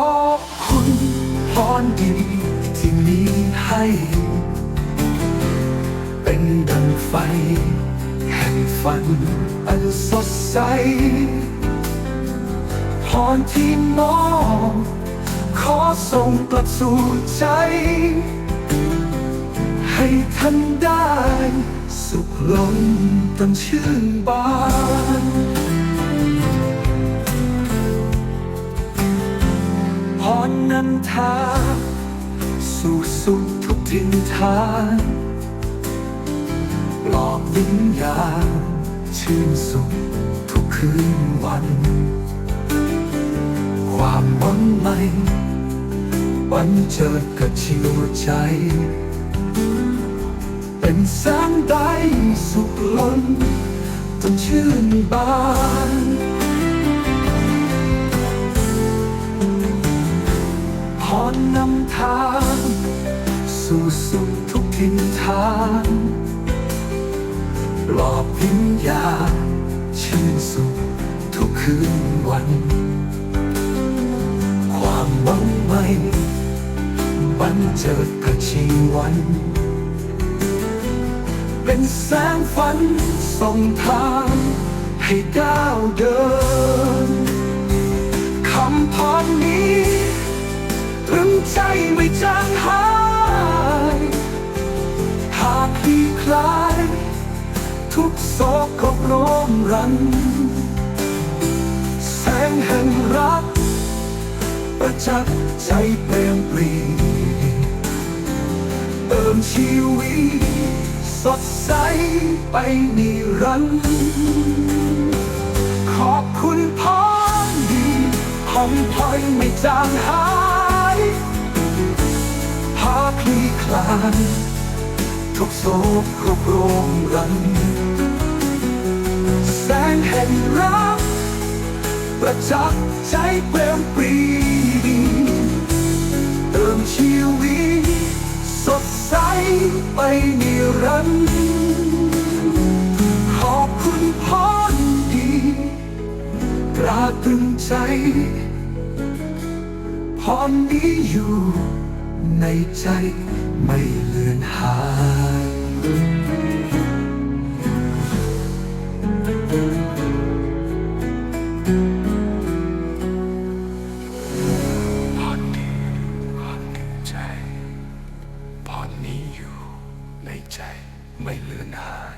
อคุณพรดีที่มีให้ เป็นดังไฟ แห่งฝันอันสดใสพรที่มอบขอส่งกลับสู่ใจ ให้ท่านได้ สุขล้นเต็มชื่นบานา สู่สุขทุกทินทานปลอบวิญญาณชื่นสุขทุกคืนวัน ความหวังใหม่วันเจิดกับชีวใจ เป็นแสงได้สุขล้นจนชื่นบาน ทินทานปลอบวิญญาณชื่นสุขทุกคืนวัน ความหวังใหม่บันเจิดกับชีวัน เป็นแสงฝันส่องทางให้ก้าวเดิน โศกก็โรมรัน แสงแห่งรัก ประจักษ์ใจเปลี่ยนปรีเติมชีวิตสดใสไปนิรันดร์ขอบคุณพรดีห้องพลอยไม่จางหายพาคลี่คลานทุกโศกรบรวมรัน แสงแห่งรักประจักษ์ใจเปลี่ยนปรีดีเติมชีวิตสดใสไปนิรันดร์ขอบคุณพรดีตราตรึงใจพรนี้อยู่ในใจไม่เลือนหาย ใจไม่เลือนหาย